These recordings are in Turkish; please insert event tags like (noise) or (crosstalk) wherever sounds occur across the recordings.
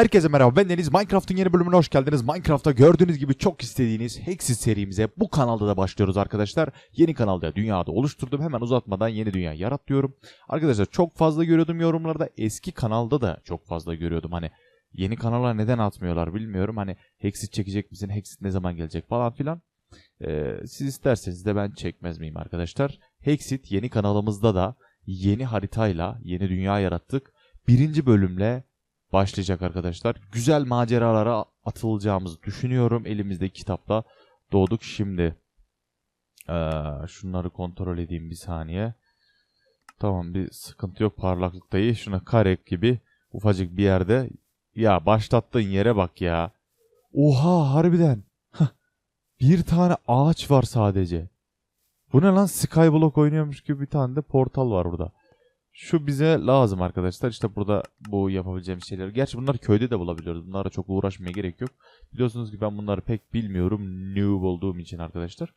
Herkese merhaba ben Deniz. Minecraft'ın yeni bölümüne hoş geldiniz. Minecraft'ta gördüğünüz gibi çok istediğiniz Hexit serimize bu kanalda da başlıyoruz arkadaşlar. Yeni kanalda dünyada oluşturdum. Hemen uzatmadan yeni dünya yarat diyorum. Arkadaşlar çok fazla görüyordum yorumlarda. Eski kanalda da çok fazla görüyordum. Hani yeni kanala neden atmıyorlar bilmiyorum. Hani Hexit çekecek misin? Hexit ne zaman gelecek falan filan. Ee, siz isterseniz de ben çekmez miyim arkadaşlar? Hexit yeni kanalımızda da yeni haritayla yeni dünya yarattık. Birinci bölümle başlayacak arkadaşlar. Güzel maceralara atılacağımızı düşünüyorum. Elimizdeki kitapla doğduk şimdi. Ee, şunları kontrol edeyim bir saniye. Tamam bir sıkıntı yok parlaklıkta iyi. Şuna karek gibi ufacık bir yerde. Ya başlattığın yere bak ya. Oha harbiden. Bir tane ağaç var sadece. Bu ne lan Skyblock oynuyormuş gibi bir tane de portal var burada. Şu bize lazım arkadaşlar. İşte burada bu yapabileceğimiz şeyler. Gerçi bunları köyde de bulabiliyoruz. Bunlara çok uğraşmaya gerek yok. Biliyorsunuz ki ben bunları pek bilmiyorum. Noob olduğum için arkadaşlar.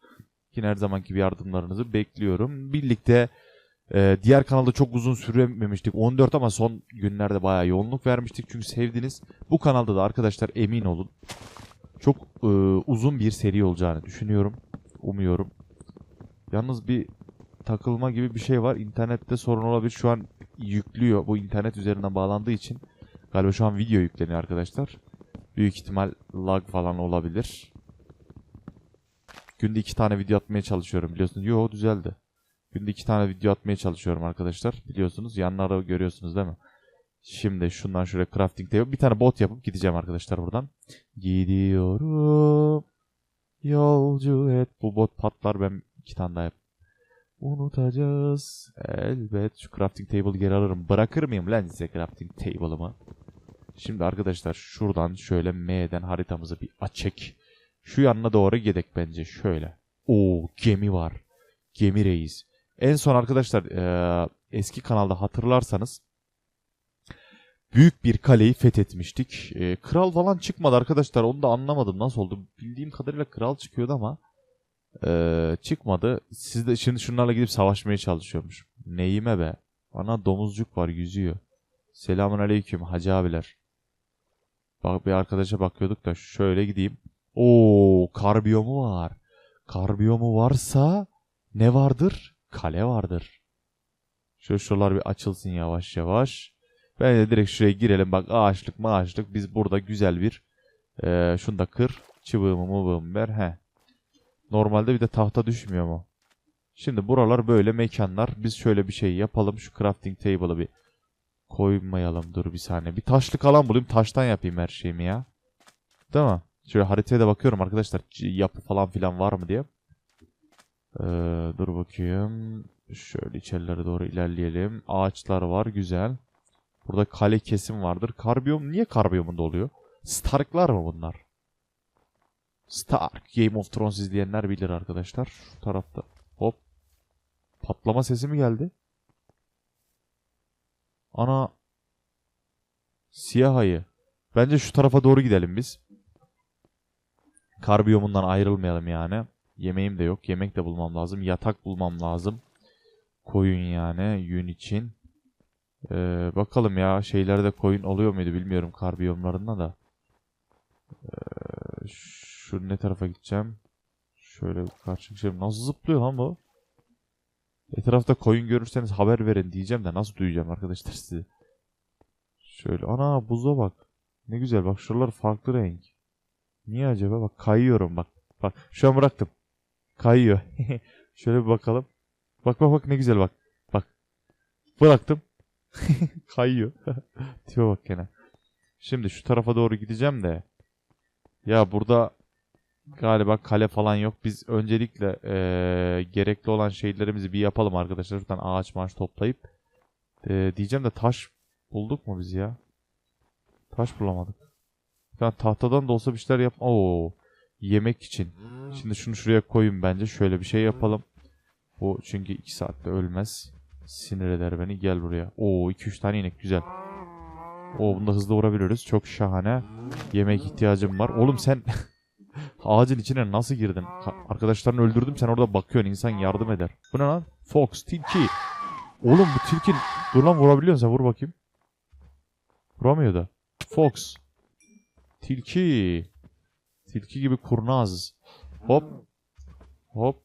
Yine her zamanki bir yardımlarınızı bekliyorum. Birlikte e, diğer kanalda çok uzun sürememiştik. 14 ama son günlerde bayağı yoğunluk vermiştik. Çünkü sevdiniz. Bu kanalda da arkadaşlar emin olun. Çok e, uzun bir seri olacağını düşünüyorum. Umuyorum. Yalnız bir takılma gibi bir şey var. İnternette sorun olabilir. Şu an yüklüyor. Bu internet üzerinden bağlandığı için galiba şu an video yükleniyor arkadaşlar. Büyük ihtimal lag falan olabilir. Günde iki tane video atmaya çalışıyorum biliyorsunuz. Yo düzeldi. Günde iki tane video atmaya çalışıyorum arkadaşlar. Biliyorsunuz yanları görüyorsunuz değil mi? Şimdi şundan şuraya crafting table. Bir tane bot yapıp gideceğim arkadaşlar buradan. Gidiyorum. Yolcu et. Bu bot patlar ben iki tane daha yap. Unutacağız. Elbet şu crafting table geri alırım. Bırakır mıyım lan size crafting table'ımı? Şimdi arkadaşlar şuradan şöyle M'den haritamızı bir açık. Şu yanına doğru gidek bence şöyle. Oo gemi var. Gemi reis. En son arkadaşlar eee, eski kanalda hatırlarsanız büyük bir kaleyi fethetmiştik. Eee, kral falan çıkmadı arkadaşlar. Onu da anlamadım nasıl oldu. Bildiğim kadarıyla kral çıkıyordu ama ee, çıkmadı. Siz de şimdi şunlarla gidip savaşmaya çalışıyormuş. Neyime be? Ana domuzcuk var yüzüyor. Selamun aleyküm hacı abiler. Bak bir arkadaşa bakıyorduk da şöyle gideyim. Oo kar biyomu var. Kar biyomu varsa ne vardır? Kale vardır. Şöyle şuralar bir açılsın yavaş yavaş. Ben de direkt şuraya girelim. Bak ağaçlık maaşlık. Biz burada güzel bir ee, şunu da kır. Çıvığımı mıvığımı ver. Heh. Normalde bir de tahta düşmüyor mu? Şimdi buralar böyle mekanlar. Biz şöyle bir şey yapalım. Şu crafting table'ı bir koymayalım. Dur bir saniye. Bir taşlık alan bulayım. Taştan yapayım her şeyimi ya. Değil mi? Şöyle haritaya da bakıyorum arkadaşlar. Yapı falan filan var mı diye. Ee, dur bakayım. Şöyle içerilere doğru ilerleyelim. Ağaçlar var. Güzel. Burada kale kesim vardır. Karbiyom niye karbiyomunda oluyor? Starklar mı bunlar? Stark. Game of Thrones izleyenler bilir arkadaşlar. Şu tarafta. Hop. Patlama sesi mi geldi? Ana. Siyah ayı. Bence şu tarafa doğru gidelim biz. Kar biyomundan ayrılmayalım yani. Yemeğim de yok. Yemek de bulmam lazım. Yatak bulmam lazım. Koyun yani. Yün için. Ee, bakalım ya şeylerde koyun oluyor muydu bilmiyorum kar biyomlarında da. Ee, şu ne tarafa gideceğim? Şöyle karşı geçelim. Nasıl zıplıyor lan bu? Etrafta koyun görürseniz haber verin diyeceğim de nasıl duyacağım arkadaşlar sizi. Şöyle ana buza bak. Ne güzel bak şuralar farklı renk. Niye acaba? Bak kayıyorum bak. Bak şu an bıraktım. Kayıyor. (laughs) Şöyle bir bakalım. Bak bak bak ne güzel bak. Bak. Bıraktım. (laughs) Kayıyor. (laughs) Tipe bak gene. Şimdi şu tarafa doğru gideceğim de. Ya burada galiba kale falan yok. Biz öncelikle eee, gerekli olan şeylerimizi bir yapalım arkadaşlar. Şuradan ağaç maaş toplayıp. Eee, diyeceğim de taş bulduk mu biz ya? Taş bulamadık. Tane tahtadan da olsa bir şeyler yap. Oo, yemek için. Şimdi şunu şuraya koyun bence. Şöyle bir şey yapalım. Bu çünkü 2 saatte ölmez. Sinir eder beni. Gel buraya. Oo 2-3 tane inek güzel. Oo bunda hızlı vurabiliyoruz. Çok şahane. Yemek ihtiyacım var. Oğlum sen (laughs) ağacın içine nasıl girdin? Ka- Arkadaşlarını öldürdüm sen orada bakıyorsun. İnsan yardım eder. Bu ne lan? Fox, tilki. Oğlum bu tilki... Dur lan vurabiliyorsun sen vur bakayım. Vuramıyor da. Fox. tilki. Tilki gibi kurnaz. Hop. Hop.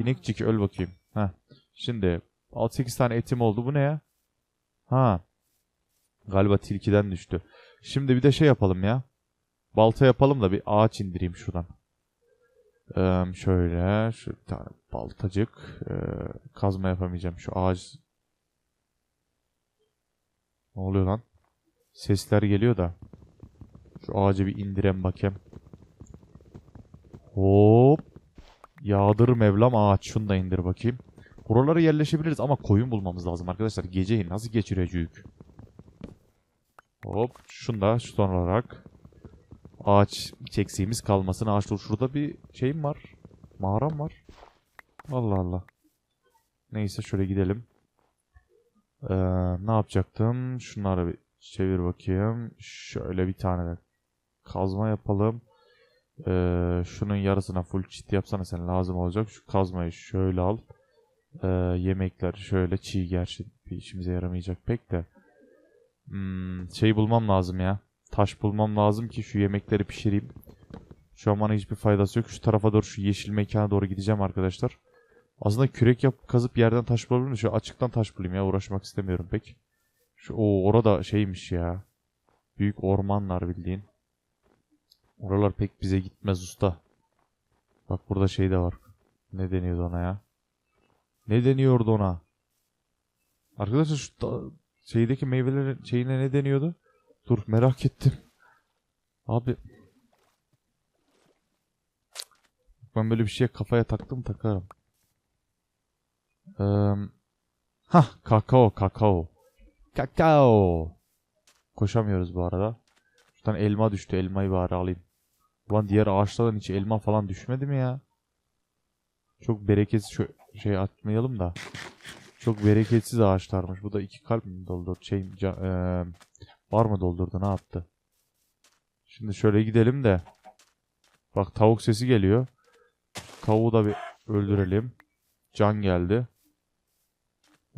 İnekçik öl bakayım. Heh. Şimdi 6-8 tane etim oldu. Bu ne ya? Ha. Galiba tilkiden düştü. Şimdi bir de şey yapalım ya. Balta yapalım da bir ağaç indireyim şuradan. Ee, şöyle. Şu bir tane baltacık. Ee, kazma yapamayacağım. Şu ağaç. Ne oluyor lan? Sesler geliyor da. Şu ağacı bir indirem bakayım. Hop. Yağdır Mevlam ağaç. Şunu da indir bakayım. Buralara yerleşebiliriz ama koyun bulmamız lazım arkadaşlar. Geceyi nasıl geçirecek? Hop. Şunu da son olarak. Ağaç çeksiğimiz kalmasın. Ağaç dur. Şurada bir şeyim var. Mağaram var. Allah Allah. Neyse şöyle gidelim. Ee, ne yapacaktım? Şunları bir çevir bakayım. Şöyle bir tane de kazma yapalım. Ee, şunun yarısına full çit yapsana sen lazım olacak. Şu kazmayı şöyle al. Ee, yemekler şöyle çiğ gerçi bir işimize yaramayacak pek de. Hmm, şey bulmam lazım ya. Taş bulmam lazım ki şu yemekleri pişireyim. Şu an bana hiçbir faydası yok. Şu tarafa doğru şu yeşil mekana doğru gideceğim arkadaşlar. Aslında kürek yap kazıp yerden taş bulabilirim. de Şu açıktan taş bulayım ya. Uğraşmak istemiyorum pek. Şu o orada şeymiş ya. Büyük ormanlar bildiğin. Oralar pek bize gitmez usta. Bak burada şey de var. Ne deniyordu ona ya? Ne deniyordu ona? Arkadaşlar şu şeydeki meyvelerin şeyine ne deniyordu? Dur merak ettim. Abi. Ben böyle bir şeye kafaya taktım takarım. Eee Hah kakao kakao. Kakao. Koşamıyoruz bu arada. Şuradan elma düştü. Elmayı bari alayım. Ulan diğer ağaçlardan hiç elma falan düşmedi mi ya? Çok bereketsiz şey atmayalım da. Çok bereketsiz ağaçlarmış. Bu da iki kalp mi doldurdu? Şey, eee, var mı doldurdu? Ne yaptı? Şimdi şöyle gidelim de. Bak tavuk sesi geliyor. Tavuğu da bir öldürelim. Can geldi.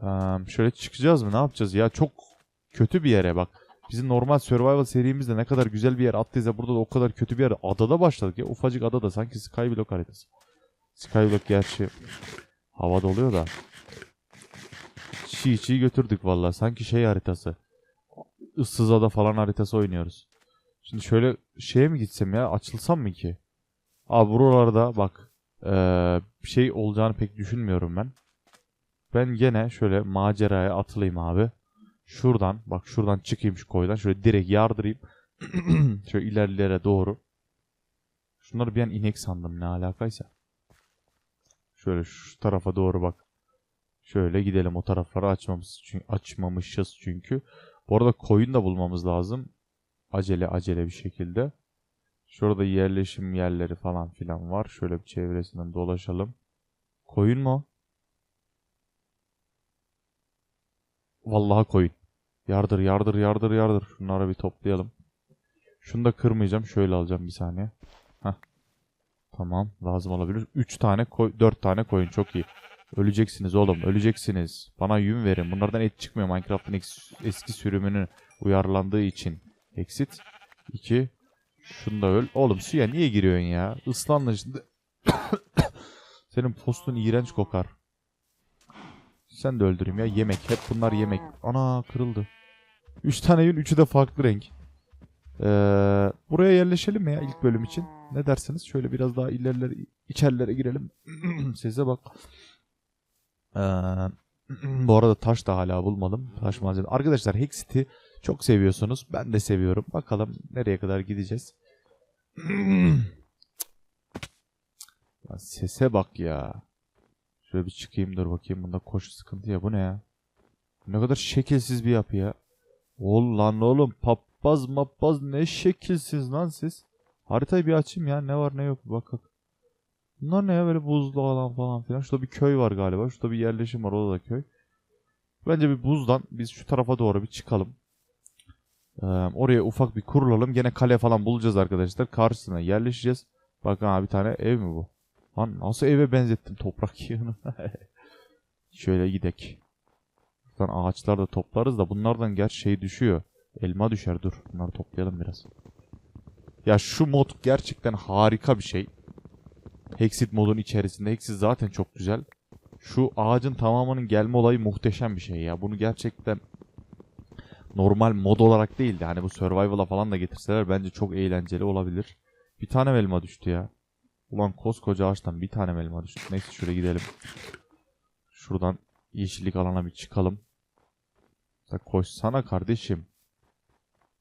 Eee, şöyle çıkacağız mı? Ne yapacağız ya? Çok kötü bir yere bak. Bizim normal survival serimizde ne kadar güzel bir yer attıysa burada da o kadar kötü bir yer. Adada başladık ya. Ufacık adada sanki Skyblock haritası. Skyblock gerçi havada oluyor da. Çiğ çiğ götürdük valla. Sanki şey haritası. Issız ada falan haritası oynuyoruz. Şimdi şöyle şeye mi gitsem ya? Açılsam mı ki? Abi buralarda bak. bir şey olacağını pek düşünmüyorum ben. Ben gene şöyle maceraya atılayım abi. Şuradan bak şuradan çıkayım şu koydan. Şöyle direkt yardırayım. (clears throat) şöyle ilerlere doğru. Şunları bir an inek sandım ne alakaysa. Şöyle şu tarafa doğru bak. Şöyle gidelim o tarafları açmamız çünkü açmamışız çünkü. Bu arada koyun da bulmamız lazım. Acele acele bir şekilde. Şurada yerleşim yerleri falan filan var. Şöyle bir çevresinden dolaşalım. Koyun mu? Vallahi koyun. Yardır yardır yardır yardır. Şunları bir toplayalım. Şunu da kırmayacağım. Şöyle alacağım bir saniye. Heh. Tamam. Lazım olabilir. 3 tane koy 4 tane koyun. Çok iyi. Öleceksiniz oğlum. Öleceksiniz. Bana yün verin. Bunlardan et çıkmıyor. Minecraft'ın eski sürümünü uyarlandığı için. Exit. 2. Şunu da öl. Oğlum suya niye giriyorsun ya? Islandın şimdi. (coughs) Senin postun iğrenç kokar. Sen de öldüreyim ya. Yemek. Hep bunlar yemek. Ana kırıldı. 3 tane yün. Üçü de farklı renk. Ee, buraya yerleşelim mi ya ilk bölüm için? Ne dersiniz? Şöyle biraz daha ilerlere, içerilere girelim. (coughs) Size bak. Ee, (clears throat) bu arada taş da hala bulmadım. Taş malzeme. Arkadaşlar Hexit'i çok seviyorsunuz. Ben de seviyorum. Bakalım nereye kadar gideceğiz. (clears throat) Lan sese bak ya. Şöyle bir çıkayım dur bakayım. Bunda koşu sıkıntı ya. Bu ne ya? Ne kadar şekilsiz bir yapı ya. Ol lan oğlum. Papaz mapaz ne şekilsiz lan siz. Haritayı bir açayım ya. Ne var ne yok bir bakalım. Bunlar ne ya böyle buzlu alan falan filan. Şurada bir köy var galiba. Şurada bir yerleşim var. O da köy. Bence bir buzdan biz şu tarafa doğru bir çıkalım. Ee, oraya ufak bir kurulalım. Gene kale falan bulacağız arkadaşlar. Karşısına yerleşeceğiz. Bakın ha bir tane ev mi bu? Lan nasıl eve benzettim toprak (laughs) yığını. Şöyle gidek. Buradan ağaçlar da toplarız da bunlardan gerçi şey düşüyor. Elma düşer dur. Bunları toplayalım biraz. Ya şu mod gerçekten harika bir şey. Hexit modun içerisinde. Hexit zaten çok güzel. Şu ağacın tamamının gelme olayı muhteşem bir şey ya. Bunu gerçekten normal mod olarak değil de hani bu survival'a falan da getirseler bence çok eğlenceli olabilir. Bir tane elma düştü ya. Ulan koskoca ağaçtan bir tane elma düştü. Neyse şuraya gidelim. Şuradan yeşillik alana bir çıkalım. Da koşsana kardeşim.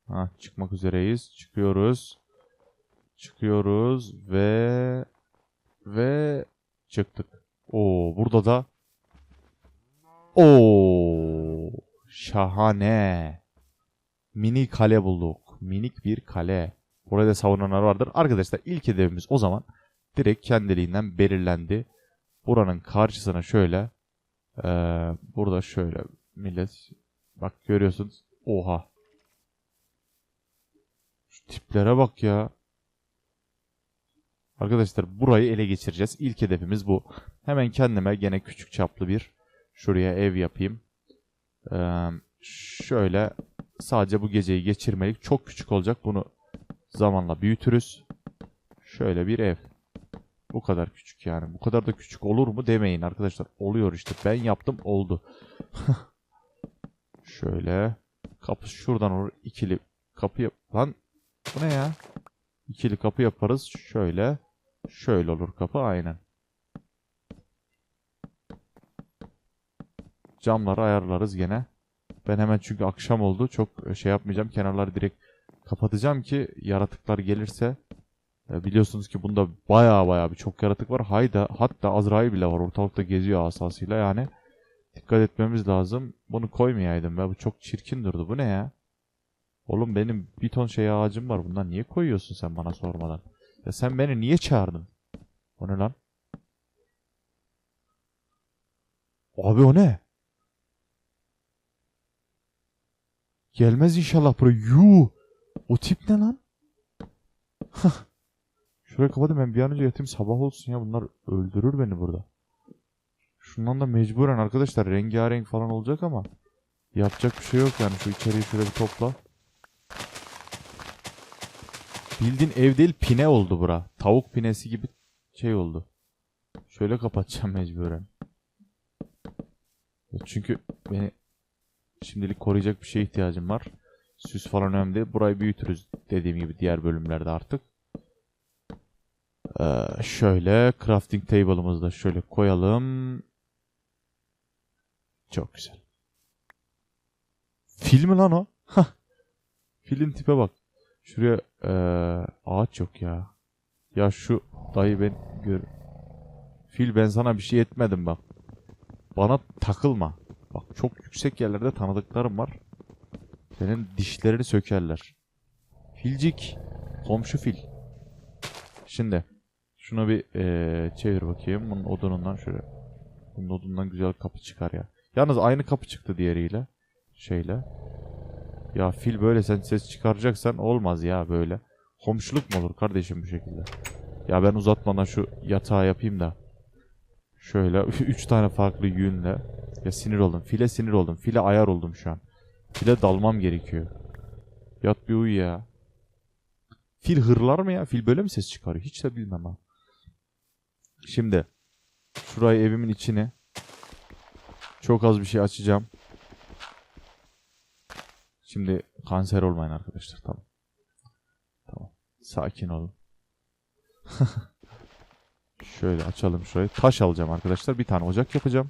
Ha çıkmak üzereyiz. Çıkıyoruz. Çıkıyoruz ve ve çıktık. Oo burada da Oo şahane. Mini kale bulduk. Minik bir kale. Burada savunanlar vardır. Arkadaşlar ilk hedefimiz o zaman direkt kendiliğinden belirlendi. Buranın karşısına şöyle eee, burada şöyle millet bak görüyorsunuz. Oha. Şu tiplere bak ya. Arkadaşlar burayı ele geçireceğiz. İlk hedefimiz bu. Hemen kendime gene küçük çaplı bir şuraya ev yapayım. Ee, şöyle sadece bu geceyi geçirmelik çok küçük olacak. Bunu zamanla büyütürüz. Şöyle bir ev. Bu kadar küçük yani. Bu kadar da küçük olur mu demeyin arkadaşlar. Oluyor işte. Ben yaptım oldu. (laughs) şöyle. Kapı şuradan olur. ikili kapı yap. Lan bu ne ya? İkili kapı yaparız. Şöyle. Şöyle olur kapı aynen. Camları ayarlarız gene. Ben hemen çünkü akşam oldu. Çok şey yapmayacağım. Kenarları direkt kapatacağım ki yaratıklar gelirse e, biliyorsunuz ki bunda baya baya bir çok yaratık var. Hayda hatta Azrail bile var. Ortalıkta geziyor asasıyla yani. Dikkat etmemiz lazım. Bunu koymayaydım be. Bu çok çirkin durdu. Bu ne ya? Oğlum benim bir ton şey ağacım var. Bundan niye koyuyorsun sen bana sormadan? Ya sen beni niye çağırdın? O ne lan? Abi o ne? Gelmez inşallah buraya. Yuu. O tip ne lan? Şuraya kapadım ben bir an önce yatayım sabah olsun ya. Bunlar öldürür beni burada. Şundan da mecburen arkadaşlar rengarenk falan olacak ama yapacak bir şey yok yani. Şu içeriği şöyle bir topla. Bildiğin ev değil pine oldu bura. Tavuk pinesi gibi şey oldu. Şöyle kapatacağım mecburen. Çünkü beni şimdilik koruyacak bir şeye ihtiyacım var. Süs falan önemli değil. Burayı büyütürüz dediğim gibi diğer bölümlerde artık. Ee, şöyle crafting table'ımızı da şöyle koyalım. Çok güzel. Fil mi lan o? Hah. Filin tipe bak. Şuraya eee, ağaç yok ya. Ya şu dayı ben gör. Fil ben sana bir şey etmedim bak. Bana takılma. Bak çok yüksek yerlerde tanıdıklarım var. Senin dişlerini sökerler. Filcik. Komşu fil. Şimdi şunu bir eee, çevir bakayım. Bunun odunundan şöyle. Bunun odunundan güzel kapı çıkar ya. Yalnız aynı kapı çıktı diğeriyle. Şeyle. Ya fil böyle sen ses çıkaracaksan olmaz ya böyle. Komşuluk mu olur kardeşim bu şekilde? Ya ben uzatmadan şu yatağı yapayım da. Şöyle (laughs) üç tane farklı yünle. Ya sinir oldum. File sinir oldum. File ayar oldum şu an. File dalmam gerekiyor. Yat bir uyu ya. Fil hırlar mı ya? Fil böyle mi ses çıkarıyor? Hiç de bilmem ha. Şimdi şurayı evimin içini çok az bir şey açacağım. Şimdi kanser olmayın arkadaşlar tamam. Tamam. Sakin olun. (laughs) Şöyle açalım şurayı. Taş alacağım arkadaşlar. Bir tane ocak yapacağım.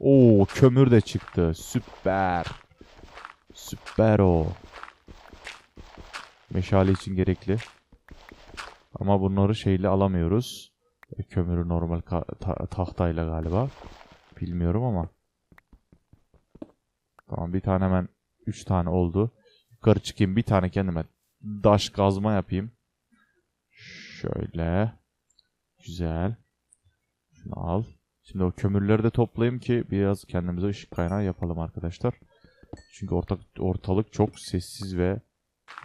Oo kömür de çıktı. Süper. Süper o. Meşale için gerekli. Ama bunları şeyle alamıyoruz. E, Kömürü normal ta- tahtayla galiba. Bilmiyorum ama. Tamam bir tane hemen 3 tane oldu. Yukarı çıkayım bir tane kendime daş kazma yapayım. Şöyle. Güzel. Şunu al. Şimdi o kömürleri de toplayayım ki biraz kendimize ışık kaynağı yapalım arkadaşlar. Çünkü ortak, ortalık çok sessiz ve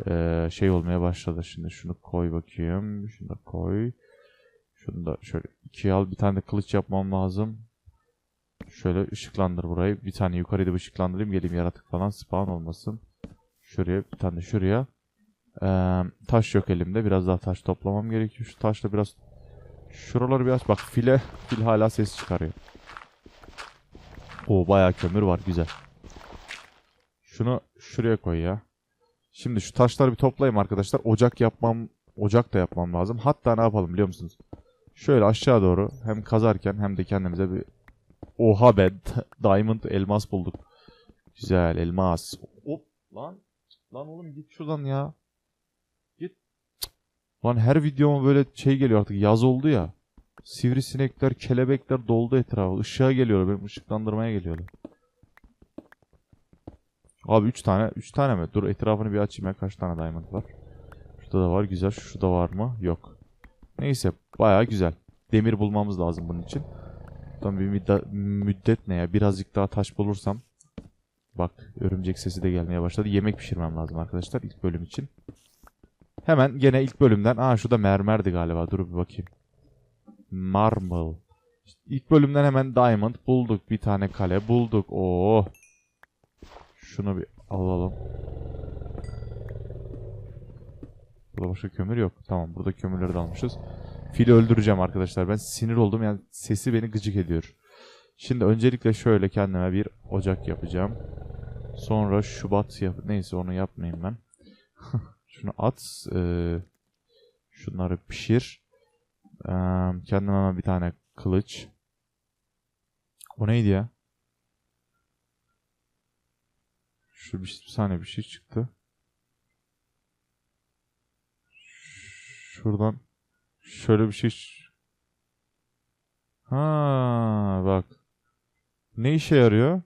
eee, şey olmaya başladı. Şimdi şunu koy bakayım. Şunu da koy. Şunu da şöyle ikiye al. Bir tane de kılıç yapmam lazım. Şöyle ışıklandır burayı. Bir tane yukarıda ışıklandırayım. Geleyim yaratık falan spawn olmasın. Şuraya bir tane şuraya. Ee, taş yok elimde. Biraz daha taş toplamam gerekiyor. Şu taşla biraz şuraları biraz bak file fil hala ses çıkarıyor. O bayağı kömür var güzel. Şunu şuraya koy ya. Şimdi şu taşları bir toplayayım arkadaşlar. Ocak yapmam, ocak da yapmam lazım. Hatta ne yapalım biliyor musunuz? Şöyle aşağı doğru hem kazarken hem de kendimize bir Oha be (laughs) diamond elmas bulduk. Güzel elmas. Hop lan. Lan oğlum git şuradan ya. Git. Lan her videoma böyle şey geliyor artık yaz oldu ya. Sivrisinekler, kelebekler doldu etrafı. Işığa geliyor benim ışıklandırmaya geliyorlar. Abi 3 tane 3 tane mi? Dur etrafını bir açayım ya kaç tane diamond var. Şurada da var güzel. Şurada var mı? Yok. Neyse baya güzel. Demir bulmamız lazım bunun için. Tam bir müddet, ne ya? Birazcık daha taş bulursam. Bak örümcek sesi de gelmeye başladı. Yemek pişirmem lazım arkadaşlar ilk bölüm için. Hemen gene ilk bölümden. Aa şu da mermerdi galiba. Dur bir bakayım. Marble. İlk bölümden hemen diamond bulduk. Bir tane kale bulduk. Oo. Şunu bir alalım. Burada başka kömür yok. Tamam burada kömürleri de almışız. Fili öldüreceğim arkadaşlar. Ben sinir oldum. Yani sesi beni gıcık ediyor. Şimdi öncelikle şöyle kendime bir ocak yapacağım. Sonra Şubat yap... Neyse onu yapmayayım ben. (laughs) Şunu at. Ee, şunları pişir. Ee, kendime hemen bir tane kılıç. O neydi ya? Şu bir, bir saniye bir şey çıktı. Şuradan şöyle bir şey Ha bak. Ne işe yarıyor?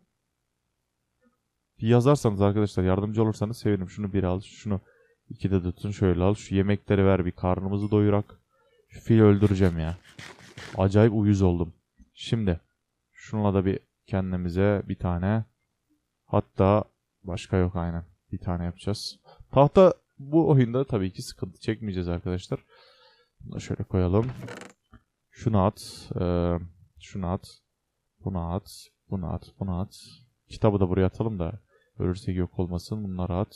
Yazarsanız arkadaşlar yardımcı olursanız sevinirim. Şunu bir al, şunu iki de tutun şöyle al. Şu yemekleri ver bir karnımızı doyurak. Şu fili öldüreceğim ya. Acayip uyuz oldum. Şimdi şununla da bir kendimize bir tane hatta başka yok aynen. Bir tane yapacağız. Tahta bu oyunda tabii ki sıkıntı çekmeyeceğiz arkadaşlar. Bunu da şöyle koyalım. Şunu at. eee, şunu at. Bunu at. Bunu at. Bunu at. Kitabı da buraya atalım da ölürsek yok olmasın. Bunları at.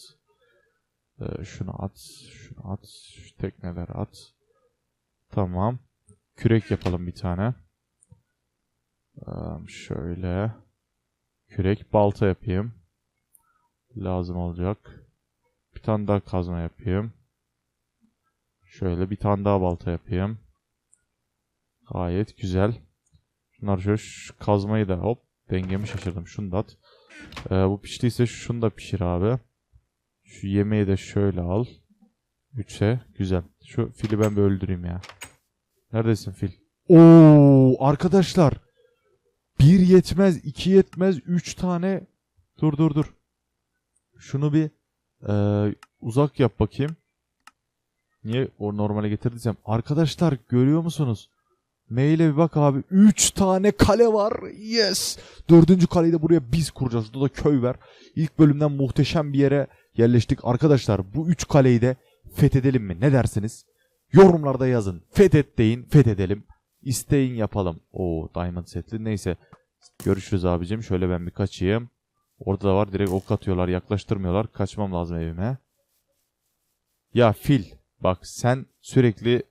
Eee, şunu at. Şunu at. Şu tekneleri at. Tamam. Kürek yapalım bir tane. Eee, şöyle. Kürek balta yapayım. Lazım olacak. Bir tane daha kazma yapayım. Şöyle bir tane daha balta yapayım. Gayet güzel. Şunlar şöyle şu kazmayı da hop dengemi şaşırdım. Şunu da at. Ee, bu piştiyse şunu da pişir abi. Şu yemeği de şöyle al. Üçe güzel. Şu fili ben bir öldüreyim ya. Neredesin fil? Oo arkadaşlar. Bir yetmez, iki yetmez, üç tane. Dur dur dur. Şunu bir ee, uzak yap bakayım. Niye o normale getirdiysem. Arkadaşlar görüyor musunuz? Maile bir bak abi. 3 tane kale var. Yes. Dördüncü kaleyi de buraya biz kuracağız. Burada da köy var. İlk bölümden muhteşem bir yere yerleştik. Arkadaşlar bu 3 kaleyi de fethedelim mi? Ne dersiniz? Yorumlarda yazın. Fethet deyin. Fethedelim. İsteyin yapalım. O diamond setli. Neyse. Görüşürüz abicim. Şöyle ben bir kaçayım. Orada da var. Direkt ok atıyorlar. Yaklaştırmıyorlar. Kaçmam lazım evime. Ya fil. Bak sen sürekli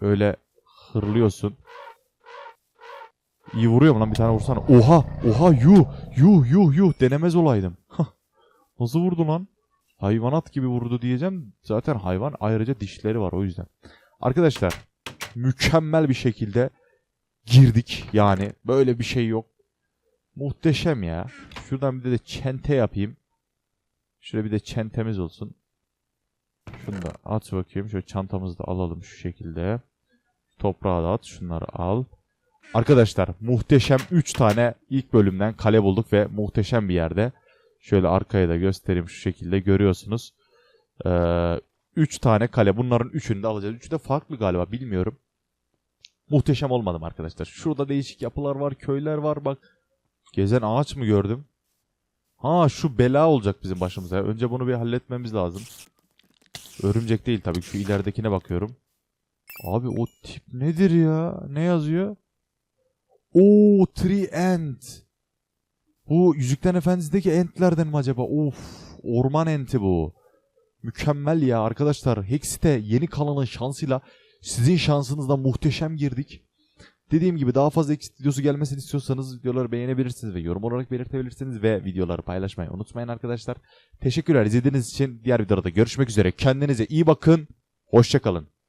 öyle hırlıyorsun. İyi vuruyor mu lan bir tane vursana. Oha! Oha! Yuh! Yuh! Yuh! Yuh! Denemez olaydım. Nasıl vurdu lan? Hayvanat gibi vurdu diyeceğim. Zaten hayvan ayrıca dişleri var o yüzden. Arkadaşlar mükemmel bir şekilde girdik. Yani böyle bir şey yok. Muhteşem ya. Şuradan bir de, çente yapayım. Şöyle bir de çentemiz olsun. Şunu da at bakayım. Şöyle çantamızı da alalım şu şekilde. Toprağı da at. Şunları al. Arkadaşlar muhteşem 3 tane ilk bölümden kale bulduk ve muhteşem bir yerde. Şöyle arkaya da göstereyim şu şekilde görüyorsunuz. 3 tane kale. Bunların 3'ünü de alacağız. Üçü de farklı galiba bilmiyorum. Muhteşem olmadım arkadaşlar. Şurada değişik yapılar var, köyler var bak. Gezen ağaç mı gördüm? Ha şu bela olacak bizim başımıza. Önce bunu bir halletmemiz lazım. Örümcek değil tabii. Şu ileridekine bakıyorum. Abi o tip nedir ya? Ne yazıyor? Oo tree ant. Bu Yüzüklerin Efendisi'ndeki entlerden mi acaba? Of. orman enti bu. Mükemmel ya arkadaşlar. Hexit'e yeni kanalın şansıyla sizin şansınızla muhteşem girdik. Dediğim gibi daha fazla Exit videosu gelmesini istiyorsanız videoları beğenebilirsiniz ve yorum olarak belirtebilirsiniz ve videoları paylaşmayı unutmayın arkadaşlar. Teşekkürler izlediğiniz için. Diğer videoda görüşmek üzere. Kendinize iyi bakın. Hoşçakalın.